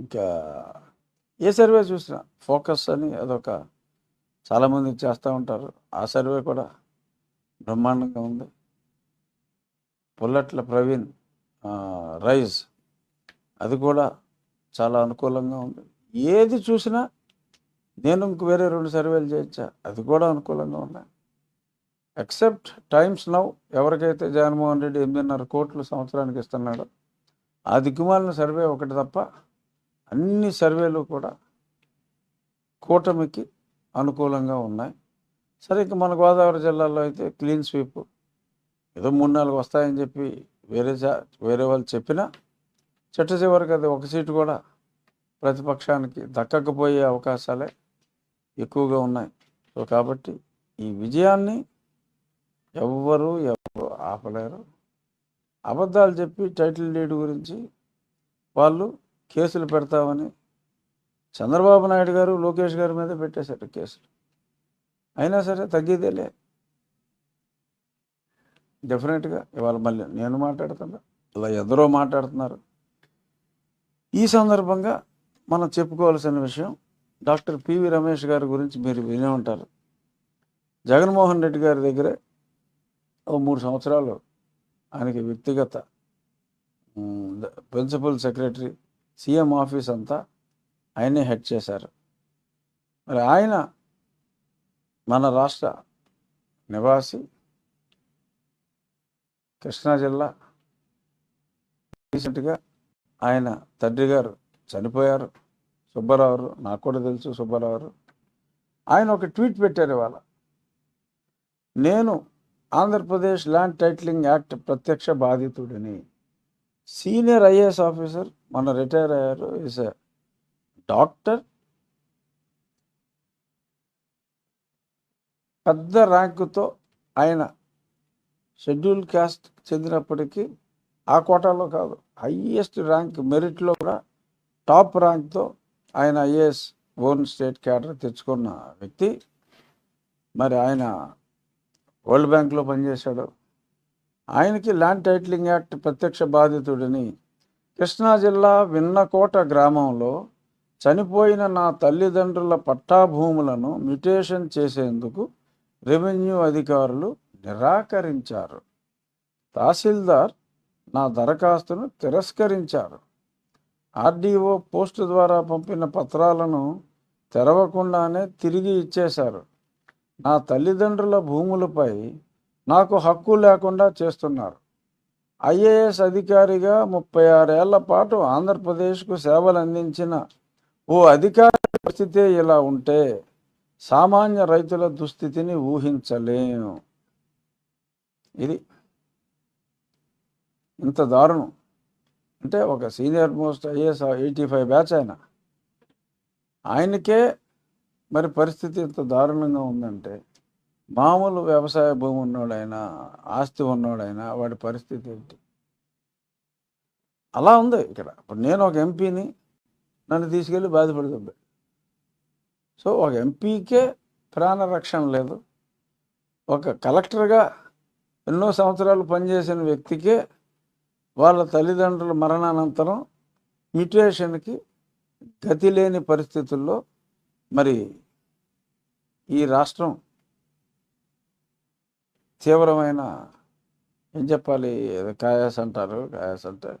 ఇంకా ఏ సర్వే చూసినా ఫోకస్ అని అదొక చాలామంది చేస్తూ ఉంటారు. ఆ సర్వే కూడా బ్రహ్మాండంగా ఉంది. పుల్లట్ల ప్రవీణ్ రైజ్ అది కూడా చాలా అనుకూలంగా ఉంది. ఏది చూసినా నేను ఇంక వేరే రెండు సర్వేలు చేయొచ్చా అది కూడా అనుకూలంగా ఉన్నాయి. ఎక్సెప్ట్ టైమ్స్ నౌ ఎవరికైతే జగన్మోహన్ రెడ్డి ఎనిమిదిన్నర కోట్లు సంవత్సరానికి ఇస్తున్నాడో ఆ దిక్కుమాలిన సర్వే ఒకటి తప్ప అన్ని సర్వేలు కూడా కూటమికి అనుకూలంగా ఉన్నాయి. సరే ఇక మన గోదావరి జిల్లాలో అయితే క్లీన్ స్వీప్ ఏదో మూడు నాలుగు వస్తాయని చెప్పి వేరే వేరే వాళ్ళు చెప్పినా చెట్టు చివరికి అది ఒక సీటు కూడా ప్రతిపక్షానికి దక్కకపోయే అవకాశాలే ఎక్కువగా ఉన్నాయి. సో కాబట్టి ఈ విజయాన్ని ఎవ్వరు ఎవరు ఆపలేరు. అబద్ధాలు చెప్పి టైటిల్ డీడ్ గురించి వాళ్ళు కేసులు పెడతామని చంద్రబాబు నాయుడు గారు లోకేష్ గారి మీద పెట్టేశారు కేసులు. అయినా సరే తగ్గేదేలే డెఫినెట్గా ఇవాళ మళ్ళీ నేను మాట్లాడుతున్నా ఇలా ఎందరో మాట్లాడుతున్నారు. ఈ సందర్భంగా మనం చెప్పుకోవాల్సిన విషయం డాక్టర్ పివి రమేష్ గారి గురించి మీరు వినే ఉంటారు. జగన్మోహన్ రెడ్డి గారి దగ్గరే ఓ మూడు సంవత్సరాలు ఆయనకి వ్యక్తిగత ప్రిన్సిపల్ సెక్రటరీ సీఎం ఆఫీస్ అంతా ఆయనే హెడ్ చేశారు. మరి ఆయన మన రాష్ట్ర నివాసి కృష్ణా జిల్లా రీసెంట్గా ఆయన తండ్రి గారు చనిపోయారు. సుబ్బారావు నాకు కూడా తెలుసు సుబ్బారావు. ఆయన ఒక ట్వీట్ పెట్టారు ఇవాళ. నేను ఆంధ్రప్రదేశ్ ల్యాండ్ టైటిలింగ్ యాక్ట్ ప్రత్యక్ష బాధితుడిని. సీనియర్ ఐఏఎస్ ఆఫీసర్ మన రిటైర్ అయ్యారు. ఈజ్ డాక్టర్ పెద్ద ర్యాంకుతో ఆయన షెడ్యూల్ క్యాస్ట్ చెందినప్పటికీ ఆ కోటాలో కాదు హయ్యెస్ట్ ర్యాంక్ మెరిట్లో కూడా టాప్ ర్యాంక్తో ఆయన ఐఏఎస్ ఓన్ స్టేట్ క్యాడర్ తెచ్చుకున్న వ్యక్తి. మరి ఆయన వరల్డ్ బ్యాంక్లో పనిచేశాడు. ఆయనకి ల్యాండ్ టైటిలింగ్ యాక్ట్ ప్రత్యక్ష బాధితుడిని కృష్ణా జిల్లా విన్నకోట గ్రామంలో చనిపోయిన నా తల్లిదండ్రుల పట్టా భూములను మ్యుటేషన్ చేసేందుకు రెవెన్యూ అధికారులు నిరాకరించారు. తహసీల్దార్ నా దరఖాస్తును తిరస్కరించారు. ఆర్డీఓ పోస్టు ద్వారా పంపిన పత్రాలను తెరవకుండానే తిరిగి ఇచ్చేశారు. నా తల్లిదండ్రుల భూములపై నాకు హక్కు లేకుండా చేస్తున్నారు. ఐఏఎస్ అధికారిగా ముప్పై ఆరేళ్ళ పాటు ఆంధ్రప్రదేశ్కు సేవలు అందించిన ఓ అధికారి పరిస్థితే ఇలా ఉంటే సామాన్య రైతుల దుస్థితిని ఊహించలేము ఇది ఇంత దారుణం. అంటే ఒక senior most IAS eighty five batch ఆయన. ఆయనకే మరి పరిస్థితి ఇంత దారుణంగా ఉందంటే మామూలు వ్యవసాయ భూమి ఉన్నోడైనా ఆస్తి ఉన్నోడైనా వాడి పరిస్థితి ఏంటి? అలా ఉంది ఇక్కడ. ఇప్పుడు నేను ఒక ఎంపీని నన్ను తీసుకెళ్ళి బాధపడుతుంది సో ఒక ఎంపీకే ప్రాణరక్షణ లేదు. ఒక కలెక్టర్గా ఎన్నో సంవత్సరాలు పనిచేసిన వ్యక్తికే వాళ్ళ తల్లిదండ్రుల మరణానంతరం మ్యుటేషన్కి గతి లేని పరిస్థితుల్లో మరి ఈ రాష్ట్రం తీవ్రమైన ఏం చెప్పాలి? ఏదో కాయాస్ అంటారు కాయాస్ అంటే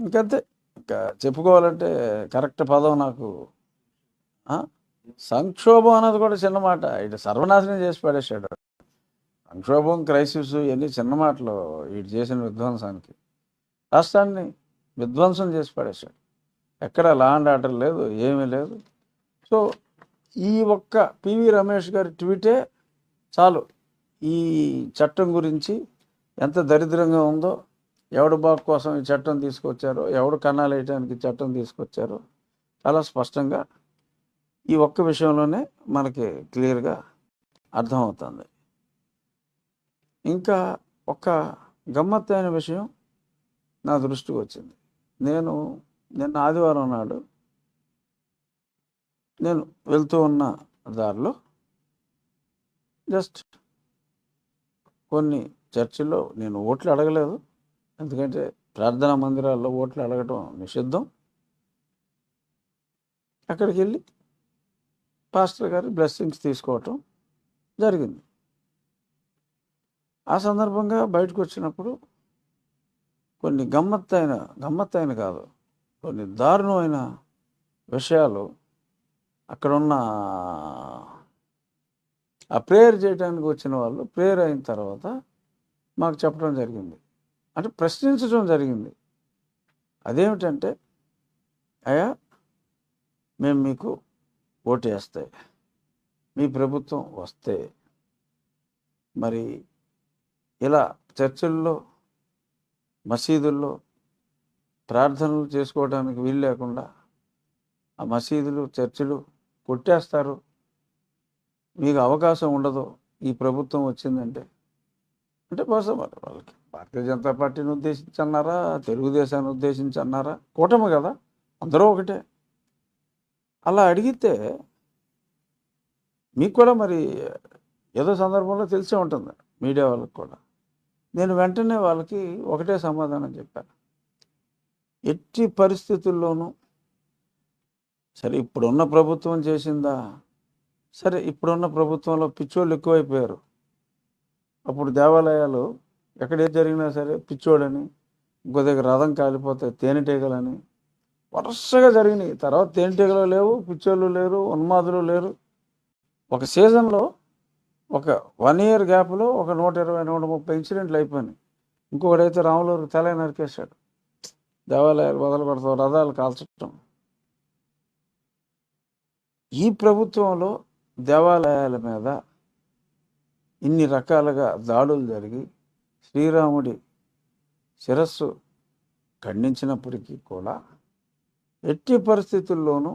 ఇంకంతే. ఇంకా చెప్పుకోవాలంటే కరెక్ట్ పదం నాకు. సంక్షోభం అన్నది కూడా చిన్న మాట. ఇటు సర్వనాశనం చేసి పడేసాడు సంక్షోభం క్రైసిస్ ఇవన్నీ చిన్న మాటలు. వీడు చేసిన విధ్వంసానికి. రాష్ట్రాన్ని విధ్వంసం చేసి పడేశాడు. ఎక్కడ లా అండ్ ఆర్డర్ లేదు ఏమీ లేదు. సో ఈ ఒక్క పివి రమేష్ గారి ట్వీటే చాలు. ఈ చట్టం గురించి ఎంత దరిద్రంగా ఉందో ఎవడు బాగు కోసం ఈ చట్టం తీసుకొచ్చారో ఎవడు కన్నాలు వేయడానికి చట్టం తీసుకొచ్చారో చాలా స్పష్టంగా ఈ ఒక్క విషయంలోనే మనకి క్లియర్గా అర్థమవుతుంది. ఇంకా ఒక గమ్మత్తైన విషయం నా దృష్టికి వచ్చింది. నేను నిన్న ఆదివారం నాడు నేను వెళ్తూ ఉన్న దారిలో జస్ట్ కొన్ని చర్చిల్లో నేను ఓట్లు అడగలేదు. ఎందుకంటే ప్రార్థనా మందిరాల్లో ఓట్లు అడగటం నిషిద్ధం. అక్కడికి వెళ్ళి పాస్టర్ గారి బ్లెస్సింగ్స్ తీసుకోవటం జరిగింది. ఆ సందర్భంగా బయటకు వచ్చినప్పుడు కొన్ని గమ్మత్తైన గమ్మత్తైన కాదు కొన్ని దారుణమైన విషయాలు అక్కడున్న ఆ ప్రేయర్ చేయడానికి వచ్చిన వాళ్ళు ప్రేయర్ అయిన తర్వాత మాకు చెప్పడం జరిగింది. అంటే ప్రశ్నించడం జరిగింది. అదేమిటంటే అయ్యా మేము మీకు ఓటు వేస్తే మీ ప్రభుత్వం వస్తే మరి ఇలా చర్చిల్లో మసీదుల్లో ప్రార్థనలు చేసుకోవడానికి వీలు లేకుండా ఆ మసీదులు చర్చిలు కొట్టేస్తారు. మీకు అవకాశం ఉండదు ఈ ప్రభుత్వం వచ్చిందంటే. అంటే బహుశా మరి వాళ్ళకి భారతీయ జనతా పార్టీని ఉద్దేశించి అన్నారా తెలుగుదేశాన్ని ఉద్దేశించి అన్నారా కూటమి కదా అందరూ ఒకటే. అలా అడిగితే మీకు కూడా మరి ఏదో సందర్భంలో తెలిసే ఉంటుంది మీడియా వాళ్ళకి కూడా. నేను వెంటనే వాళ్ళకి ఒకటే సమాధానం చెప్పాను. ఎట్టి పరిస్థితుల్లోనూ సరే ఇప్పుడున్న ప్రభుత్వం చేసిందా? సరే ఇప్పుడున్న ప్రభుత్వంలో పిచ్చోళ్ళు ఎక్కువైపోయారు. అప్పుడు దేవాలయాలు ఎక్కడే జరిగినా సరే పిచ్చోడని ఇంకో దగ్గర రథం కాలిపోతే తేనెటీగలని వరుసగా జరిగినాయి. తర్వాత తేనెటీగలు లేవు పిచ్చోళ్ళు లేరు ఉన్మాదులు లేరు. ఒక సీజన్లో ఒక వన్ ఇయర్ గ్యాప్లో ఒక నూట ఇరవై నూట ముప్పై ఇన్సిడెంట్లు అయిపోయినాయి. ఇంకొకడైతే రాములూరు తల నరికేశాడు. దేవాలయాలు వదలు కొడతాం రథాలు కాల్చడం ఈ ప్రభుత్వంలో దేవాలయాల మీద ఇన్ని రకాలుగా దాడులు జరిగి శ్రీరాముడి శిరస్సు ఖండించినప్పటికీ కూడా ఎట్టి పరిస్థితుల్లోనూ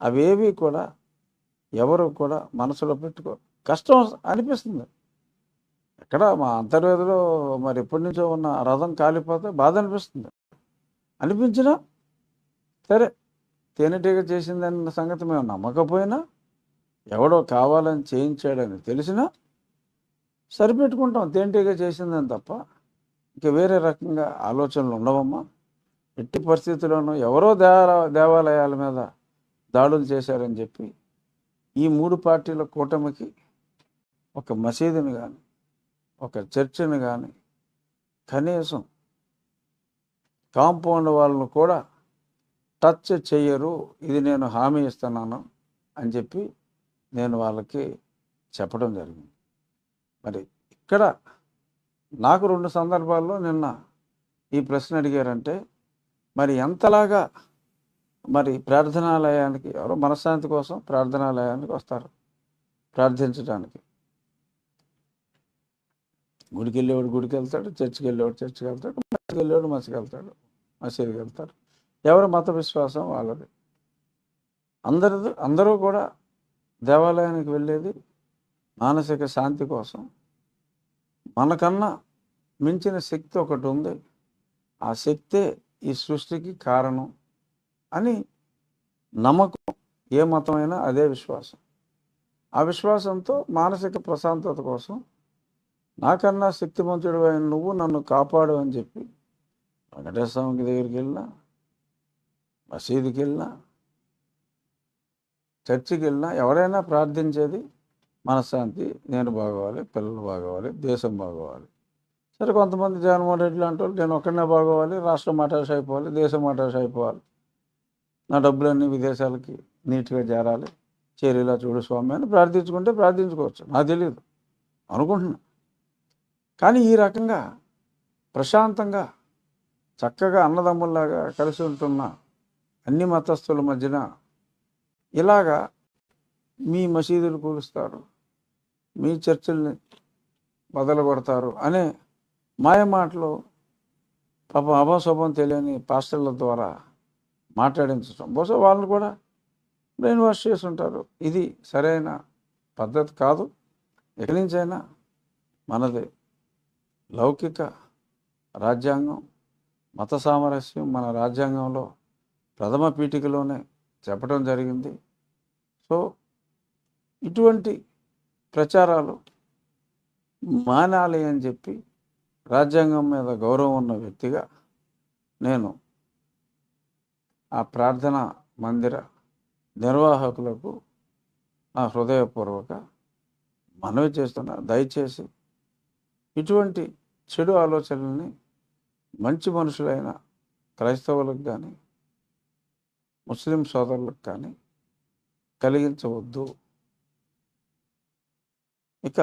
అవేవి కూడా ఎవరు కూడా మనసులో పెట్టుకో కష్టం అనిపిస్తుంది. ఎక్కడ మా అంతర్వేదిలో మరి ఎప్పటి నుంచో ఉన్న రథం కాలిపోతే బాధ అనిపిస్తుంది. అనిపించినా సరే తేనెటీగ చేసిందన్న సంగతి మేము నమ్మకపోయినా ఎవడో కావాలని చేయించాడని తెలిసినా సరిపెట్టుకుంటాం. తేంటిగా చేసిందని తప్ప ఇంక వేరే రకంగా ఆలోచనలు ఉండవమ్మా. ఎట్టి పరిస్థితుల్లోనూ ఎవరో దేవాల దేవాలయాల మీద దాడులు చేశారని చెప్పి ఈ మూడు పార్టీల కూటమికి ఒక మసీదుని కానీ ఒక చర్చిని కానీ కనీసం కాంపౌండ్ వాళ్ళను కూడా టచ్ చెయ్యరు. ఇది నేను హామీ ఇస్తున్నాను అని చెప్పి నేను వాళ్ళకి చెప్పడం జరిగింది. మరి ఇక్కడ నాకు రెండు సందర్భాల్లో నిన్న ఈ ప్రశ్న అడిగారంటే మరి ఎంతలాగా మరి ప్రార్థనాలయానికి ఎవరో మనశ్శాంతి కోసం ప్రార్థనాలయానికి వస్తారు ప్రార్థించడానికి? గుడికి వెళ్ళేవాడు గుడికి వెళ్తాడు చర్చికి వెళ్ళేవాడు చర్చికి వెళ్తాడు మసీదుకి వెళ్ళేవాడు మసీదుకి వెళ్తాడు మసీదుకి వెళ్తారు ఎవరి మత విశ్వాసం వాళ్ళది? అందరి అందరూ కూడా దేవాలయానికి వెళ్ళేది మానసిక శాంతి కోసం. మనకన్నా మించిన శక్తి ఒకటి ఉంది. ఆ శక్తే ఈ సృష్టికి కారణం అని నమ్మకం. ఏ మతమైనా అదే విశ్వాసం. ఆ విశ్వాసంతో మానసిక ప్రశాంతత కోసం నాకన్నా శక్తిమంతుడు అయిన నువ్వు నన్ను కాపాడు అని చెప్పి వెంకటేశ్వర స్వామికి దగ్గరికి వెళ్ళినా మసీదుకి వెళ్ళినా చర్చికి వెళ్ళినా ఎవరైనా ప్రార్థించేది మనశ్శాంతి నేను బాగోవాలి పిల్లలు బాగోవాలి దేశం బాగోవాలి. సరే కొంతమంది జగన్మోహన్ రెడ్డి లాంటి వాళ్ళు నేను ఒక్కడనే బాగోవాలి రాష్ట్రం మటాష్ అయిపోవాలి దేశం మటాష్ అయిపోవాలి నా డబ్బులన్నీ విదేశాలకి నీట్గా చేరాలి. చేరేలా చూడు స్వామి అని ప్రార్థించుకుంటే ప్రార్థించుకోవచ్చు. నాకు తెలియదు అనుకుంటున్నా. కానీ ఈ రకంగా ప్రశాంతంగా చక్కగా అన్నదమ్ముల్లాగా కలిసి ఉంటున్న అన్ని మతస్థుల మధ్యన ఇలాగా మీ మసీదులు కూలుస్తారు మీ చర్చల్ని బదలు కొడతారు అనే మాయ మాటలు పాపం అభశుభం తెలియని పాస్టర్ల ద్వారా మాట్లాడించడం బహుశా వాళ్ళని కూడా బ్రెయిన్ వాష్ చేసి ఉంటారు ఇది సరైన పద్ధతి కాదు. ఎక్కడి నుంచైనా మనది లౌకిక రాజ్యాంగం మత సామరస్యం మన రాజ్యాంగంలో ప్రథమ పీఠికలోనే చెప్పడం జరిగింది. సో ఇటువంటి ప్రచారాలు మానాలి అని చెప్పి రాజ్యాంగం మీద గౌరవం ఉన్న వ్యక్తిగా నేను ఆ ప్రార్థన మందిర నిర్వాహకులకు నా హృదయపూర్వక మనవి చేస్తున్నా దయచేసి ఇటువంటి చెడు ఆలోచనల్ని మంచి మనుషులైన క్రైస్తవులకు కానీ ముస్లిం సోదరులకు కానీ కలిగించవద్దు. ఇక